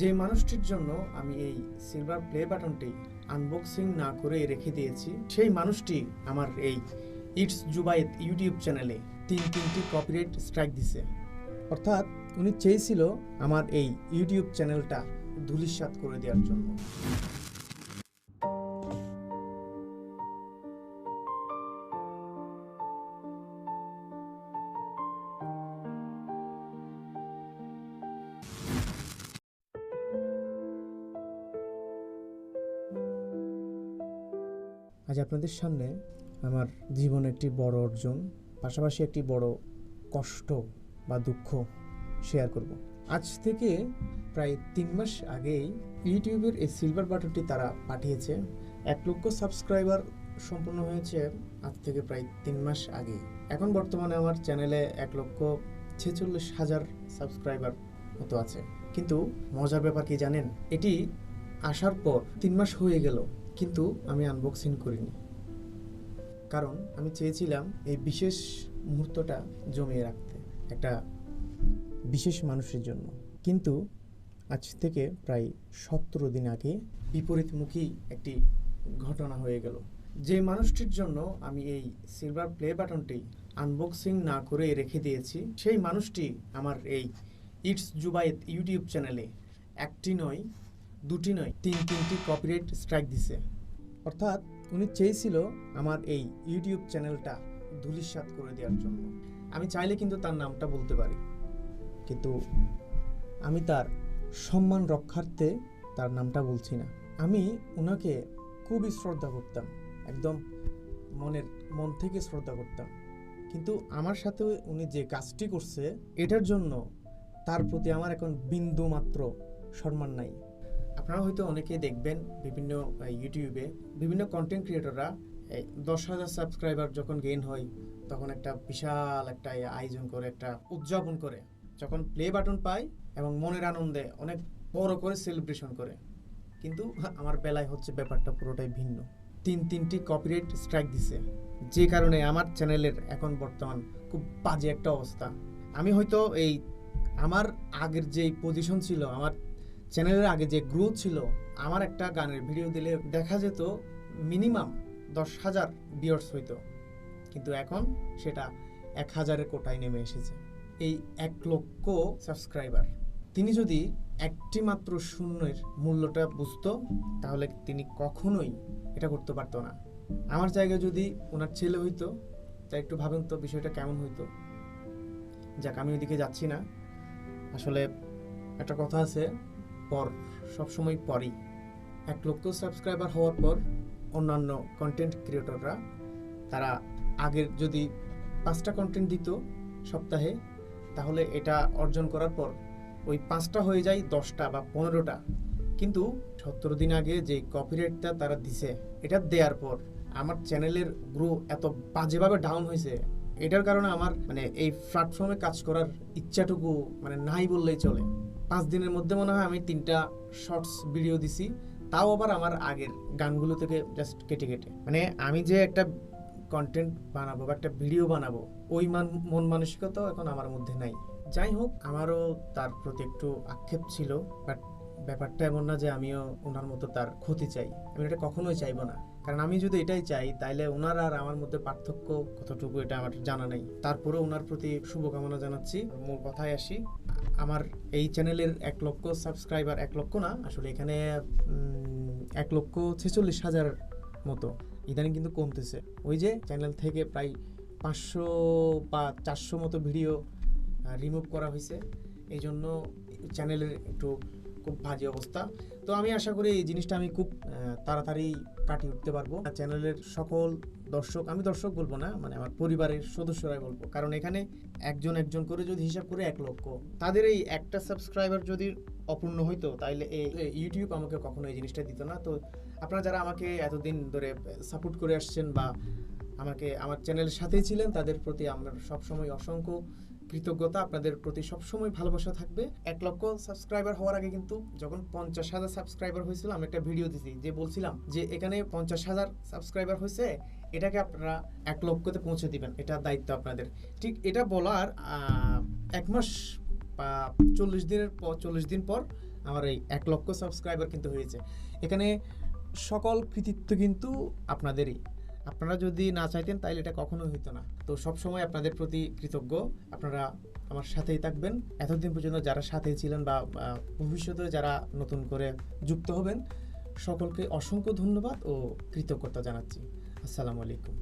যে মানুষটির জন্য আমি এই সিলভার প্লে বাটনটি আনবক্সিং না করে রেখে দিয়েছি, সেই মানুষটি আমার এই ইটস জুবাইত ইউটিউব চ্যানেলে তিন তিনটি কপিরাইট স্ট্রাইক দিছে। অর্থাৎ উনি চেয়েছিল আমার এই ইউটিউব চ্যানেলটা ধুলিস্বাত করে দেওয়ার জন্য। আজ আপনাদের সামনে আমার জীবনে একটি বড় অর্জন, পাশাপাশি একটি বড় কষ্ট বা দুঃখ শেয়ার করব। আজ থেকে প্রায় তিন মাস আগেই ইউটিউবের এই সিলভার বাটনটি তারা পাঠিয়েছে। এক লক্ষ সাবস্ক্রাইবার সম্পূর্ণ হয়েছে আজ থেকে প্রায় তিন মাস আগে এখন বর্তমানে আমার চ্যানেলে এক লক্ষ ছেচল্লিশ হাজার সাবস্ক্রাইবার মতো আছে। কিন্তু মজার ব্যাপার কি জানেন? এটি আসার পর তিন মাস হয়ে গেল। কিন্তু আমি আনবক্সিং করিনি। কারণ আমি চেয়েছিলাম এই বিশেষ মুহূর্তটা জমিয়ে রাখতে, একটা বিশেষ মানুষের জন্য। কিন্তু আজ থেকে প্রায় সতেরো দিন আগে বিপরীতমুখী একটি ঘটনা হয়ে গেল। যে মানুষটির জন্য আমি এই সিলভার প্লে বাটনটি আনবক্সিং না করে রেখে দিয়েছি, সেই মানুষটি আমার এই ইটস জুবাইত ইউটিউব চ্যানেলে একটি নয় দুটি নয়, তিন তিনটি কপিরাইট স্ট্রাইক দিছে। অর্থাৎ উনি চেয়েছিল আমার এই ইউটিউব চ্যানেলটা ধুলিস্বাত করে দেওয়ার জন্য। আমি চাইলে কিন্তু তার নামটা বলতে পারি। কিন্তু আমি তার সম্মান রক্ষার্থে তার নামটা বলছি না। আমি ওনাকে খুবই শ্রদ্ধা করতাম, একদম মনের, মন থেকে শ্রদ্ধা করতাম। কিন্তু আমার সাথে উনি যে কাজটি করছে, এটার জন্য তার প্রতি আমার এখন বিন্দু মাত্র সম্মান নাই। আপনারা হয়তো অনেকেই দেখবেন বিভিন্ন ইউটিউবে বিভিন্ন কন্টেন্ট ক্রিয়েটররা দশ হাজার সাবস্ক্রাইবার যখন গেইন হয়, তখন একটা বিশাল একটা আয়োজন করে, একটা উদযাপন করে। যখন প্লে বাটন পায় এবং মনের আনন্দে অনেক বড় করে সেলিব্রেশন করে। কিন্তু আমার বেলায় হচ্ছে ব্যাপারটা পুরোটাই ভিন্ন। তিন, তিনটি কপিরাইট স্ট্রাইক দিছে। যে কারণে আমার চ্যানেলের এখন বর্তমান খুব বাজে একটা অবস্থা। আমি হয়তো এই আমার আগের যে পজিশন ছিল, আমার চ্যানেলের আগে যে গ্রোথ ছিল, আমার একটা গানের ভিডিও দিলে দেখা যেত মিনিমাম দশ হাজার বিয়ার্স হইতো। কিন্তু এখন সেটা এক হাজারের কোটায় নেমে এসেছে। এই এক লক্ষ সাবস্ক্রাইবার। তিনি যদি একটি মাত্র শূন্যের মূল্যটা বুঝতো, তাহলে তিনি কখনোই এটা করতে পারতো না। আমার জায়গায় যদি ওনার ছেলে হইতো তা একটু ভাবেন তো বিষয়টা কেমন হইতো। যাক, আমি ওইদিকে যাচ্ছি না। আসলে একটা কথা আছে পর, সবসময় পরই। এক লক্ষ সাবস্ক্রাইবার হওয়ার পর অন্যান্য কন্টেন্ট ক্রিয়েটররা তারা আগের যদি পাঁচটা কন্টেন্ট দিত সপ্তাহে, তাহলে এটা অর্জন করার পর ওই পাঁচটা হয়ে যায় দশটা বা পনেরোটা। কিন্তু সত্তর দিন আগে যে কপিরাইটটা তারা দিছে, এটা দেওয়ার পর আমার চ্যানেলের গ্রো এত বাজেভাবে ডাউন হয়েছে। এটার কারণে আমার মানে এই প্ল্যাটফর্মে কাজ করার ইচ্ছাটুকু মানে নাই বললেই চলে। পাঁচ দিনের মধ্যে মনে হয় আমি তিনটা শর্টস ভিডিও দিছি, তাও আবার আমার আগের গানগুলো থেকে জাস্ট কেটে কেটে। মানে আমি যে একটা কন্টেন্ট বানাবো বা একটা ভিডিও বানাবো, ওই মান, মন মানসিকতাও এখন আমার মধ্যে নাই। যাই হোক, আমারও তার প্রতি একটু আক্ষেপ ছিল বাট ব্যাপারটা এমন না যে আমিও ওনার মতো তার ক্ষতি চাই। আমি এটা কখনোই চাইব না। কারণ আমি যদি এটাই চাই, তাইলে ওনার আর আমার মধ্যে পার্থক্য কতটুকু এটা আমার জানা নেই। তারপরে ওনার প্রতি শুভকামনা জানাচ্ছি। মূল কথায় আসি। আমার এই চ্যানেলের এক লক্ষ সাবস্ক্রাইবার, এক লক্ষ না, আসলে এখানে এক লক্ষ ছেচল্লিশ হাজার মতো। ইদানিং কিন্তু কমতেছে। ওই যে চ্যানেল থেকে প্রায় পাঁচশো বা চারশো মতো ভিডিও রিমুভ করা হয়েছে। এই জন্য চ্যানেলের একটু খুব বাজে অবস্থা। তো আমি আশা করি এই জিনিসটা আমি খুব তাড়াতাড়ি কাটিয়ে উঠতে পারব। চ্যানেলের সকল দর্শক, আমি দর্শক বলব না মানে আমার পরিবারের সদস্যরাই বলব। কারণ এখানে একজন একজন করে যদি হিসাব করে এক লক্ষ, তাদের এই একটা সাবস্ক্রাইবার যদি অপূর্ণ হইতো তাহলে ইউটিউব আমাকে কখনো এই জিনিসটা দিত না। তো আপনারা যারা আমাকে এতদিন ধরে সাপোর্ট করে আসছেন বা আমাকে, আমার চ্যানেলের সাথেই ছিলেন, তাদের প্রতি আমার সবসময় অসংখ্য কৃতজ্ঞতা। আপনাদের প্রতি সবসময় ভালোবাসা থাকবে। এক লক্ষ সাবস্ক্রাইবার হওয়ার আগে কিন্তু যখন পঞ্চাশ হাজার সাবস্ক্রাইবার হয়েছিল, আমি একটা ভিডিও দিছি, যে বলছিলাম যে এখানে পঞ্চাশ হাজার সাবস্ক্রাইবার হয়েছে এটাকে আপনারা এক লক্ষতে পৌঁছে দিবেন এটা দায়িত্ব আপনাদের। ঠিক এটা বলার এক মাস বা চল্লিশ দিনের পর, চল্লিশ দিন পর আমার এই এক লক্ষ সাবস্ক্রাইবার কিন্তু হয়েছে। এখানে সকল কৃতিত্ব কিন্তু আপনাদেরই। আপনারা যদি না চাইতেন তাহলে এটা কখনোই হইতো না। তো সব সময় আপনাদের প্রতি কৃতজ্ঞ। আপনারা আমার সাথেই থাকবেন। এতদিন পর্যন্ত যারা সাথে ছিলেন বা ভবিষ্যতে যারা নতুন করে যুক্ত হবেন, সকলকে অসংখ্য ধন্যবাদ ও কৃতজ্ঞতা জানাচ্ছি। আসসালামু আলাইকুম